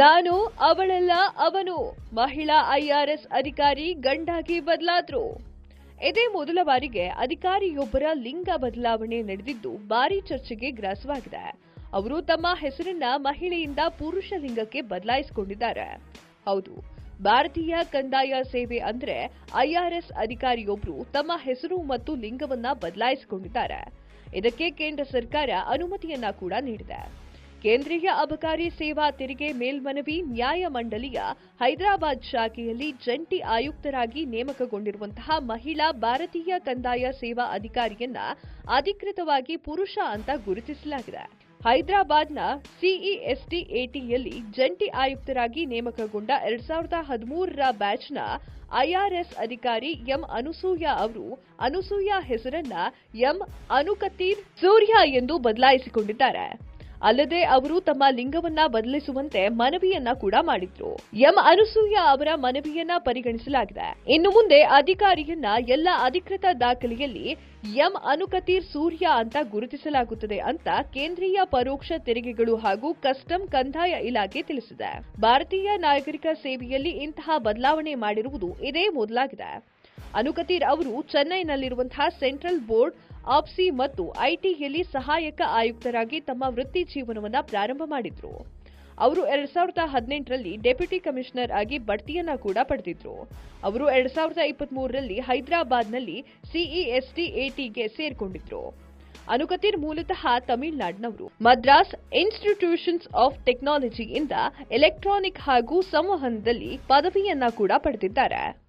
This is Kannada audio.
ನಾನು, ಅವಳಲ್ಲ, ಅವನು, ಮಹಿಳಾ ಐಆರ್ಎಸ್ ಅಧಿಕಾರಿ ಗಂಡಾಗಿ ಬದಲಾದ್ರು. ಇದೇ ಮೊದಲ ಬಾರಿಗೆ ಅಧಿಕಾರಿಯೊಬ್ಬರ ಲಿಂಗ ಬದಲಾವಣೆ ನಡೆದಿದ್ದು ಭಾರಿ ಚರ್ಚೆಗೆ ಗ್ರಾಸವಾಗಿದೆ. ಅವರು ತಮ್ಮ ಹೆಸರನ್ನ ಮಹಿಳೆಯಿಂದ ಪುರುಷ ಲಿಂಗಕ್ಕೆ ಬದಲಾಯಿಸಿಕೊಂಡಿದ್ದಾರೆ. ಹೌದು, ಭಾರತೀಯ ಕಂದಾಯ ಸೇವೆ ಅಂದ್ರೆ ಐಆರ್ಎಸ್ ಅಧಿಕಾರಿಯೊಬ್ಬರು ತಮ್ಮ ಹೆಸರು ಮತ್ತು ಲಿಂಗವನ್ನ ಬದಲಾಯಿಸಿಕೊಂಡಿದ್ದಾರೆ. ಇದಕ್ಕೆ ಕೇಂದ್ರ ಸರ್ಕಾರ ಅನುಮತಿಯನ್ನ ಕೂಡ ನೀಡಿದೆ. ಕೇಂದ್ರೀಯ ಅಬಕಾರಿ ಸೇವಾ ತೆರಿಗೆ ಮೇಲ್ಮನವಿ ನ್ಯಾಯಮಂಡಳಿಯ ಹೈದರಾಬಾದ್ ಶಾಖೆಯಲ್ಲಿ ಜಂಟಿ ಆಯುಕ್ತರಾಗಿ ನೇಮಕಗೊಂಡಿರುವಂತಹ ಮಹಿಳಾ ಭಾರತೀಯ ಕಂದಾಯ ಸೇವಾ ಅಧಿಕಾರಿಯನ್ನ ಅಧಿಕೃತವಾಗಿ ಪುರುಷ ಅಂತ ಗುರುತಿಸಲಾಗಿದೆ. ಹೈದರಾಬಾದ್ನ ಸಿಇಎಸ್ಟಿ ಎಟಿಯಲ್ಲಿ ಜಂಟಿ ಆಯುಕ್ತರಾಗಿ ನೇಮಕಗೊಂಡ ಎರಡ್ ಸಾವಿರದ ಹದಿಮೂರರ ಬ್ಯಾಚ್ನ ಐಆರ್ಎಸ್ ಅಧಿಕಾರಿ ಎಂ ಅನುಸೂಯ ಅವರು ಅನುಸೂಯ ಹೆಸರನ್ನ ಎಂ ಅನುಕತೀರ್ ಸೂರ್ಯ ಎಂದು ಬದಲಾಯಿಸಿಕೊಂಡಿದ್ದಾರೆ. ಅಲ್ಲದೆ ಅವರು ತಮ್ಮ ಲಿಂಗವನ್ನ ಬದಲಿಸುವಂತೆ ಮನವಿಯನ್ನ ಕೂಡ ಮಾಡಿದ್ರು. ಎಂ ಅನುಸೂಯ ಅವರ ಮನವಿಯನ್ನ ಪರಿಗಣಿಸಲಾಗಿದೆ. ಇನ್ನು ಮುಂದೆ ಅಧಿಕಾರಿಯನ್ನ ಎಲ್ಲ ಅಧಿಕೃತ ದಾಖಲೆಯಲ್ಲಿ ಎಂ ಅನುಕತೀರ್ ಸೂರ್ಯ ಅಂತ ಗುರುತಿಸಲಾಗುತ್ತದೆ ಅಂತ ಕೇಂದ್ರೀಯ ಪರೋಕ್ಷ ತೆರಿಗೆಗಳು ಹಾಗೂ ಕಸ್ಟಮ್ ಕಂದಾಯ ಇಲಾಖೆ ತಿಳಿಸಿದೆ. ಭಾರತೀಯ ನಾಗರಿಕ ಸೇವೆಯಲ್ಲಿ ಇಂತಹ ಬದಲಾವಣೆ ಮಾಡಿರುವುದು ಇದೇ ಮೊದಲಾಗಿದೆ. ಅನುಕತೀರ್ ಅವರು ಚೆನ್ನೈನಲ್ಲಿರುವಂತಹ ಸೆಂಟ್ರಲ್ ಬೋರ್ಡ್ ಆಪ್ಸಿ ಮತ್ತು ಐಟಿಯಲ್ಲಿ ಸಹಾಯಕ ಆಯುಕ್ತರಾಗಿ ತಮ್ಮ ವೃತ್ತಿ ಜೀವನವನ್ನು ಪ್ರಾರಂಭ ಮಾಡಿದ್ರು. ಅವರು ಎರಡ್ ಸಾವಿರದ ಹದಿನೆಂಟರಲ್ಲಿ ಡೆಪ್ಯೂಟಿ ಕಮಿಷನರ್ ಆಗಿ ಬಡ್ತಿಯನ್ನ ಕೂಡ ಪಡೆದಿದ್ರು. ಅವರು ಎರಡ್ ಸಾವಿರದ ಇಪ್ಪತ್ತ್ ಮೂರರಲ್ಲಿ ಹೈದರಾಬಾದ್ನಲ್ಲಿ ಸಿಇಎಸ್ಟಿ ಎಟಿಗೆ ಸೇರ್ಕೊಂಡಿದ್ರು. ಅನುಕತೀರ್ ಮೂಲತಃ ತಮಿಳುನಾಡಿನವರು. ಮದ್ರಾಸ್ ಇನ್ಸ್ಟಿಟ್ಯೂಷನ್ಸ್ ಆಫ್ ಟೆಕ್ನಾಲಜಿಯಿಂದ ಎಲೆಕ್ಟ್ರಾನಿಕ್ ಹಾಗೂ ಸಂವಹನದಲ್ಲಿ ಪದವಿಯನ್ನ ಕೂಡ ಪಡೆದಿದ್ದಾರೆ.